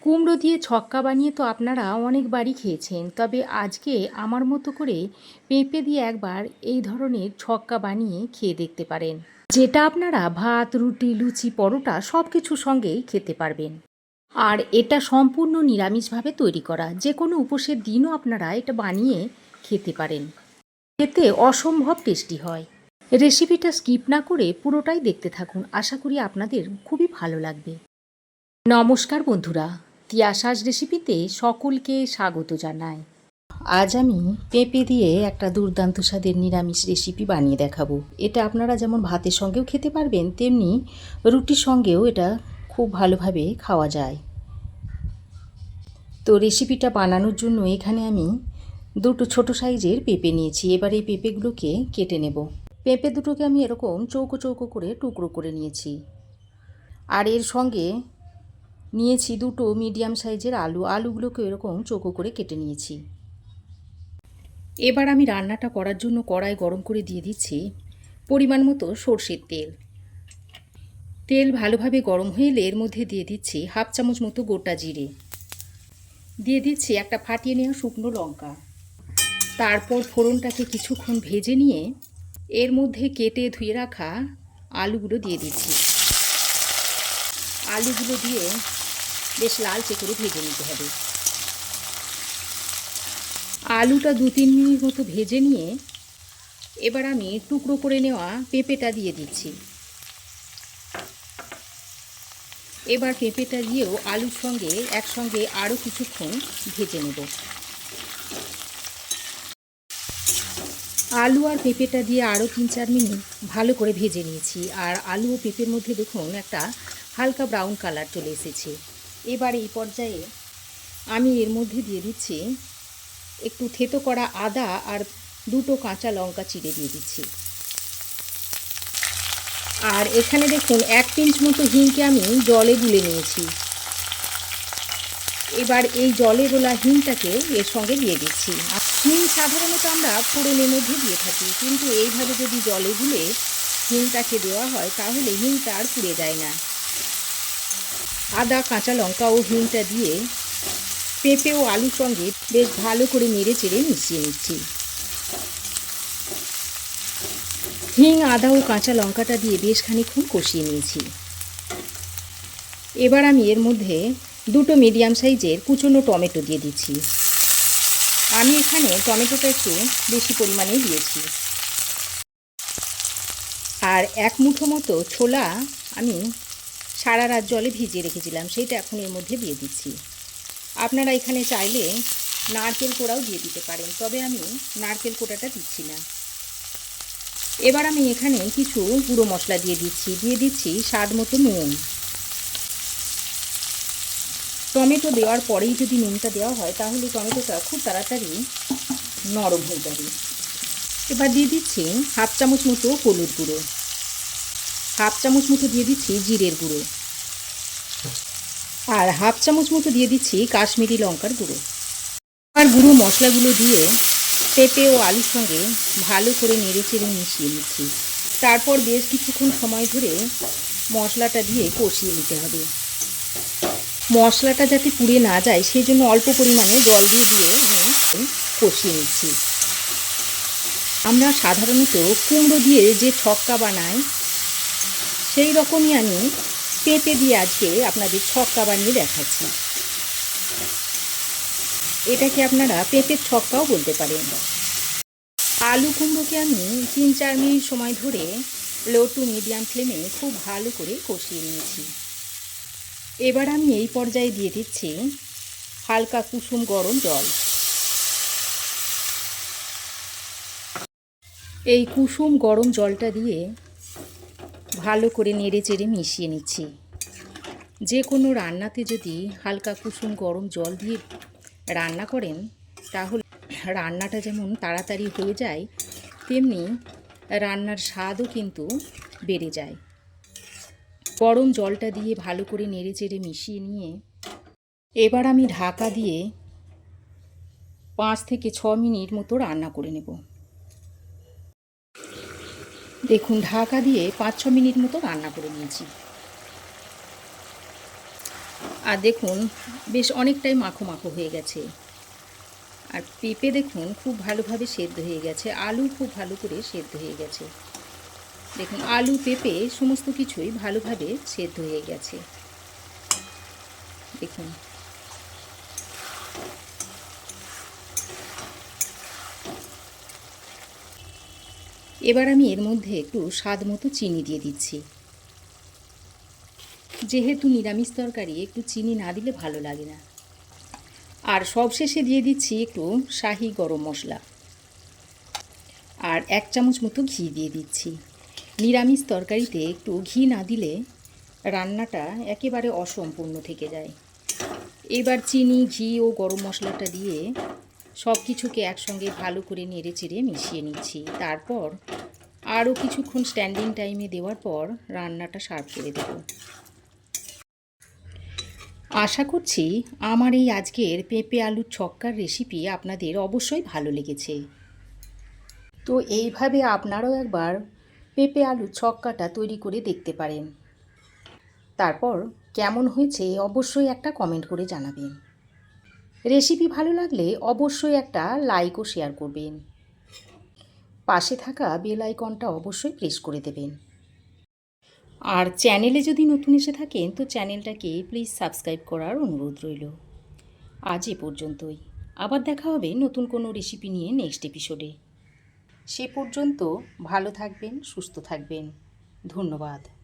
কুমড়ো দিয়ে ছক্কা বানিয়ে তো আপনারা অনেকবারই খেয়েছেন। তবে আজকে আমার মতো করে পেঁপে দিয়ে একবার এই ধরনের ছক্কা বানিয়ে খেয়ে দেখতে পারেন। যেটা আপনারা ভাত, রুটি, লুচি, পরোটা সব কিছুর সঙ্গেই খেতে পারবেন। আর এটা সম্পূর্ণ নিরামিষভাবে তৈরি করা। যে কোনো উপোসের দিনও আপনারা এটা বানিয়ে খেতে পারেন। খেতে অসম্ভব টেস্টি হয়। রেসিপিটা স্কিপ না করে পুরোটাই দেখতে থাকুন। আশা করি আপনাদের খুবই ভালো লাগবে। নমস্কার বন্ধুরা। তিয়াশাস রেসিপিতে সকলকে স্বাগত জানাই। আজ আমি পেঁপে দিয়ে একটা দুর্দান্ত স্বাদের নিরামিষ রেসিপি বানিয়ে দেখাবো। এটা আপনারা যেমন ভাতের সঙ্গেও খেতে পারবেন, তেমনি রুটির সঙ্গেও এটা খুব ভালোভাবে খাওয়া যায়। তো রেসিপিটা বানানোর জন্য এখানে আমি দুটো ছোট সাইজের পেঁপে নিয়েছি। এবার এই পেঁপেগুলোকে কেটে নেব। পেঁপে দুটোকে আমি এরকম চৌকো চৌকো করে টুকরো করে নিয়েছি। আর এর সঙ্গে নিয়েছি দুটো মিডিয়াম সাইজের আলু। আলুগুলোকে এরকম চোখো করে কেটে নিয়েছি। এবার আমি রান্নাটা করার জন্য কড়াই গরম করে দিয়ে দিচ্ছি পরিমাণ মতো সর্ষের তেল। তেল ভালোভাবে গরম হয়ে এলে এর মধ্যে দিয়ে দিচ্ছি হাফ চামচ মতো গোটা জিরে। দিয়ে দিচ্ছি একটা ফাটিয়ে নেওয়া শুকনো লঙ্কা। তারপর ফোড়নটাকে কিছুক্ষণ ভেজে নিয়ে এর মধ্যে কেটে ধুয়ে রাখা আলুগুলো দিয়ে দিচ্ছি। আলুগুলো দিয়ে বেশ লালচে করে ভেজে নিতে হবে। আলুটা দু তিন মিনিট মতো ভেজে নিয়ে এবার আমি টুকরো করে নেওয়া পেঁপেটা দিয়ে দিচ্ছি। এবার পেঁপেটা দিয়েও আলুর সঙ্গে একসঙ্গে আরও কিছুক্ষণ ভেজে নেব। আলু আর পেঁপেটা দিয়ে আরও তিন চার মিনিট ভালো করে ভেজে নিয়েছি। আর আলু ও পেঁপের মধ্যে দেখুন একটা হালকা ব্রাউন কালার চলে এসেছে। এবার এই পর্যায়ে আমি এর মধ্যে দিয়ে দিচ্ছি একটু থেতো করা আদা আর দুটো কাঁচা লঙ্কা চিড়ে দিয়ে দিচ্ছি। আর এখানে দেখুন, এক পিঞ্চ মতো হিংকে আমি জলে গুলে নিয়েছি। এবার এই জলে গোলা হিংটাকে এর সঙ্গে দিয়ে দিচ্ছি। হিং সাধারণত আমরা ফোড়নের মধ্যে দিয়ে থাকি, কিন্তু এইভাবে যদি জলে গুলে হিংটাকে দেওয়া হয়, তাহলে হিংটা আর পুড়ে যায় না। আদা, কাঁচা লঙ্কা ও হিংটা দিয়ে পেঁপে ও আলুর সঙ্গে বেশ ভালো করে নেড়ে চেড়ে মিশিয়ে নিচ্ছি। হিং, আদা ও কাঁচা লঙ্কাটা দিয়ে বেশ খানিক্ষণ কষিয়ে নিয়েছি। এবার আমি এর মধ্যে দুটো মিডিয়াম সাইজের কুচনো টমেটো দিয়ে দিচ্ছি। আমি এখানে টমেটোটা একটু বেশি পরিমাণে দিয়েছি। আর এক মুঠো মতো ছোলা আমি সারা রাত জলে ভিজিয়ে রেখেছিলাম, সেইটা এখন এর মধ্যে দিয়ে দিচ্ছি। আপনারা এখানে চাইলে নারকেল কোড়াও দিয়ে দিতে পারেন, তবে আমি নারকেল কোড়াটা দিচ্ছি না। এবার আমি এখানে কিছু গুঁড়ো মশলা দিয়ে দিচ্ছি দিয়ে দিচ্ছি স্বাদ মতো নুন। টমেটো দেওয়ার পরেই যদি নুনটা দেওয়া হয়, তাহলে টমেটোটা খুব তাড়াতাড়ি নরম হয়ে যাবে। এবার দিয়ে দিচ্ছি হাফ চামচ মতো হলুদ গুঁড়ো। হাফ চামচ মতো দিয়ে দিচ্ছি জিরের গুঁড়ো। আর হাফ চামচ মতো দিয়ে দিচ্ছি কাশ্মীরি লঙ্কার গুঁড়ো। আর গুঁড়ো মশলাগুলো দিয়ে পেঁপে ও আলুর সঙ্গে ভালো করে নেড়ে চেড়ে মিশিয়ে নিচ্ছি। তারপর বেশ কিছুক্ষণ সময় ধরে মশলাটা দিয়ে কষিয়ে নিতে হবে। মশলাটা যাতে পুড়ে না যায় সেই জন্য অল্প পরিমাণে জল দিয়ে দিয়ে আমি কষিয়ে নিচ্ছি। আমরা সাধারণত কুমড়ো দিয়ে যে ছক্কা বানাই সেই রকমই আমি পেঁপে দিয়ে আজকে আপনাদের ছক্কা বানিয়ে দেখাচ্ছি। এটাকে আপনারা পেঁপের ছক্কাও বলতে পারেন। আলু কুমড়োকে আমি তিন চার মিনিট সময় ধরে লো টু মিডিয়াম ফ্লেমে খুব ভালো করে কষিয়ে নিয়েছি। এবার আমি এই পর্যায়ে দিয়ে দিচ্ছি হালকা কুসুম গরম জল। এই কুসুম গরম জলটা দিয়ে ভালো করে নেড়ে চেড়ে মিশিয়ে নিচ্ছি। যে কোনো রান্নাতে যদি হালকা কুসুম গরম জল দিয়ে রান্না করেন, তাহলে রান্নাটা যেমন তাড়াতাড়ি হয়ে যায়, তেমনি রান্নার স্বাদও কিন্তু বেড়ে যায়। গরম জলটা দিয়ে ভালো করে নেড়ে চেড়ে মিশিয়ে নিয়ে এবার আমি ঢাকা দিয়ে পাঁচ থেকে ছ মিনিট মতো রান্না করে নেব। দেখুন, ঢাকা দিয়ে পাঁচ ছ মিনিট মতো রান্না করে নিয়েছি। আর দেখুন, বেশ অনেকটাই মাখো মাখো হয়ে গেছে। আর পেঁপে দেখুন, খুব ভালোভাবে সেদ্ধ হয়ে গেছে। আলু খুব ভালো করে সেদ্ধ হয়ে গেছে। দেখুন, আলু, পেঁপে সমস্ত কিছুই ভালোভাবে সেদ্ধ হয়ে গেছে। দেখুন এবার আমি এর মধ্যে একটু স্বাদ মতো চিনি দিয়ে দিচ্ছি। যেহেতু নিরামিষ তরকারি, একটু চিনি না দিলে ভালো লাগে না। আর সবশেষে দিয়ে দিচ্ছি একটু শাহি গরম মশলা। আর এক চামচ মতো ঘি দিয়ে দিচ্ছি। নিরামিষ তরকারিতে একটু ঘি না দিলে রান্নাটা একেবারে অসম্পূর্ণ থেকে যায়। এবার চিনি, ঘি ও গরম মশলাটা দিয়ে সব কিছুকে একসঙ্গে ভালো করে নেড়ে চেড়ে মিশিয়ে নিচ্ছি। তারপর আরও কিছুক্ষণ স্ট্যান্ডিং টাইমে দেওয়ার পর রান্নাটা সার্ভ করে দেবো। আশা করছি আমার এই আজকের পেঁপে আলুর ছক্কার রেসিপি আপনাদের অবশ্যই ভালো লেগেছে। তো এইভাবে আপনারাও একবার পেঁপে আলুর ছক্কাটা তৈরি করে দেখতে পারেন। তারপর কেমন হয়েছে অবশ্যই একটা কমেন্ট করে জানাবেন। রেসিপি ভালো লাগলে অবশ্যই একটা লাইক ও শেয়ার করবেন। পাশে থাকা বেল আইকনটা অবশ্যই প্রেস করে দেবেন। আর চ্যানেলে যদি নতুন এসে থাকেন, তো চ্যানেলটাকে প্লিজ সাবস্ক্রাইব করার অনুরোধ রইল। আজ এ পর্যন্তই। আবার দেখা হবে নতুন কোনো রেসিপি নিয়ে নেক্সট এপিসোডে সে পর্যন্ত ভালো থাকবেন, সুস্থ থাকবেন। ধন্যবাদ।